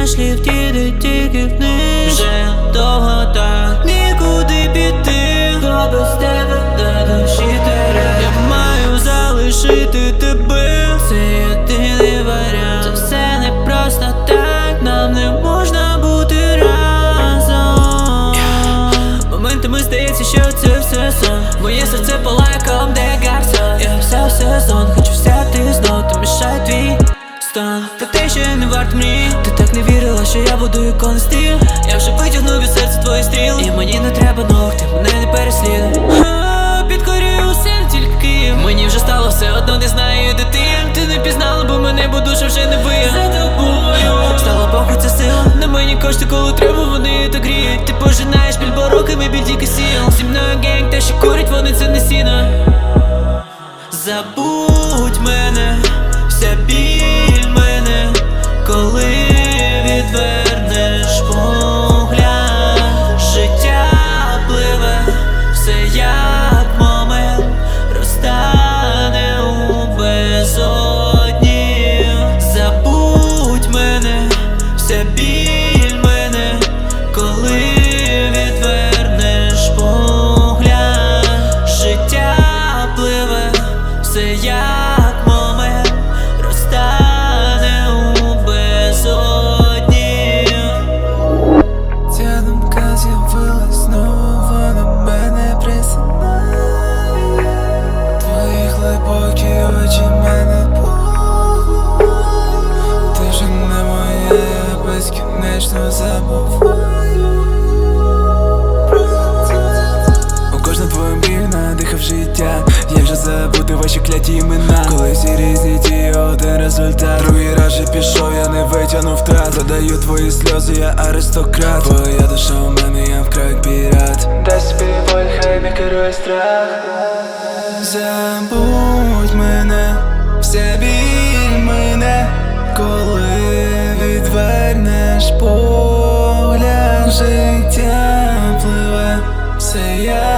наш ліфт їде тільки Вже довго так. Нікуди піти. Бо без тебе до душі теряю Я маю залишити тебе. Це єдиний варіант. Це все не просто так. Нам не можна бути разом. Моментами здається, що це все сон. Моє серце палає ком де гарсон Я все сезон, хочу взяти знов Ти мішай твій стан. Та те, що я не варт Ти так не вірила, що я буду ікон стиль Я вже витягнув від серця твої стріли. І мені не треба ног, ти мене не переслідуй Підкорюю все тільки. Мені вже стало все одно, не знаю, де ти. Ти не пізнала, бо мене бо душа вже не вия За тобою. Стала Богу, це сила. На мені кошти, коли треба, вони так гріють. Ти пожинаєш біль, бо роками біль тільки сіл. Зі мною генг, те, що курять, вони це не сіно Забудь безкінечно забуваю. У кожну твою мрію надихав життя. Як же забути ваші кляті імена. Коли всі різні ті один результат. Другий раз же пішов, я не витягнув втрат. Задаю твої сльози, я аристократ. Твоя душа у мене, я вкрай пірат. Дай собі воль, хай не керує страх. Забудь мене, вся біль відвернеш погляд Життя пливе, все як